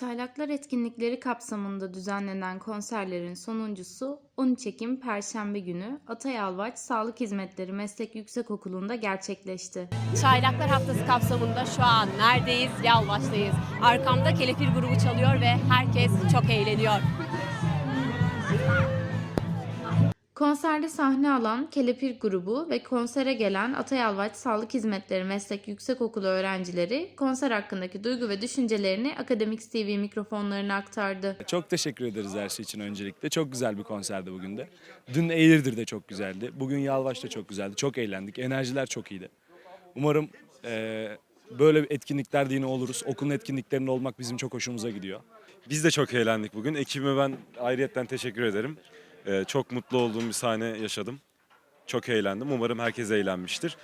Çaylaklar etkinlikleri kapsamında düzenlenen konserlerin sonuncusu 13 Ekim Perşembe günü Atay Alvaç Sağlık Hizmetleri Meslek Yüksekokulu'nda gerçekleşti. Çaylaklar Haftası kapsamında şu an neredeyiz? Yalvaç'tayız. Arkamda Kelepir grubu çalıyor ve herkes çok eğleniyor. Konserde sahne alan Kelepir grubu ve konsere gelen Atay Alvaç Sağlık Hizmetleri Meslek Yüksekokulu öğrencileri konser hakkındaki duygu ve düşüncelerini Akademik TV mikrofonlarına aktardı. Çok teşekkür ederiz her şey için öncelikle. Çok güzel bir konserdi bugün de. Dün Eğirdir de çok güzeldi. Bugün Yalvaç da çok güzeldi. Çok eğlendik. Enerjiler çok iyiydi. Umarım eee, böyle etkinliklerde yine oluruz. Okulun etkinliklerinde olmak bizim çok hoşumuza gidiyor. Biz de çok eğlendik bugün. Ekibime ben ayrıyetten teşekkür ederim. Ee, çok mutlu olduğum bir sahne yaşadım. Çok eğlendim. Umarım herkes eğlenmiştir.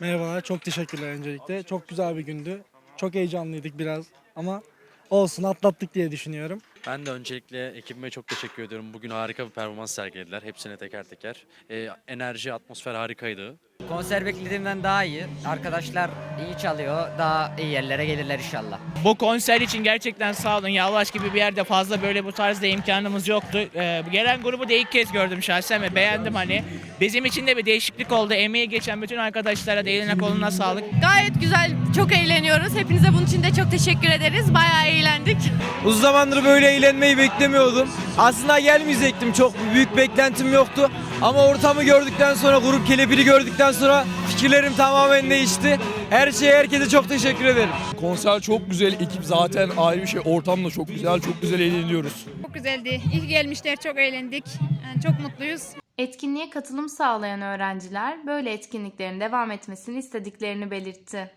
Merhabalar, çok teşekkürler öncelikle. Çok güzel bir gündü. Çok heyecanlıydık biraz ama olsun atlattık diye düşünüyorum. Ben de öncelikle ekibime çok teşekkür ediyorum. Bugün harika bir performans sergilediler. Hepsine teker teker. Ee, enerji, atmosfer harikaydı. Konser beklediğimden daha iyi. Arkadaşlar iyi çalıyor. Daha iyi yerlere gelirler inşallah. Bu konser için gerçekten sağ olun. Yalvaç gibi bir yerde fazla böyle bu tarzda imkanımız yoktu. Ee, gelen grubu da ilk kez gördüm şahsen ve beğendim hani. Bizim için de bir değişiklik oldu. Emeği geçen bütün arkadaşlara da eline koluna sağlık. Gayet güzel, çok eğleniyoruz. Hepinize bunun için de çok teşekkür ederiz. Bayağı eğlendik. Uzun zamandır böyle eğlenmeyi beklemiyordum. Aslında gelmeyecektim. Çok büyük beklentim yoktu. Ama ortamı gördükten sonra, grup kelepiri gördükten sonra fikirlerim tamamen değişti. Her şeye herkese çok teşekkür ederim. Konser çok güzel, ekip zaten ayrı bir şey. Ortam da çok güzel, çok güzel eğleniyoruz. Çok güzeldi. İyi gelmişler, çok eğlendik. Yani çok mutluyuz. Etkinliğe katılım sağlayan öğrenciler böyle etkinliklerin devam etmesini istediklerini belirtti.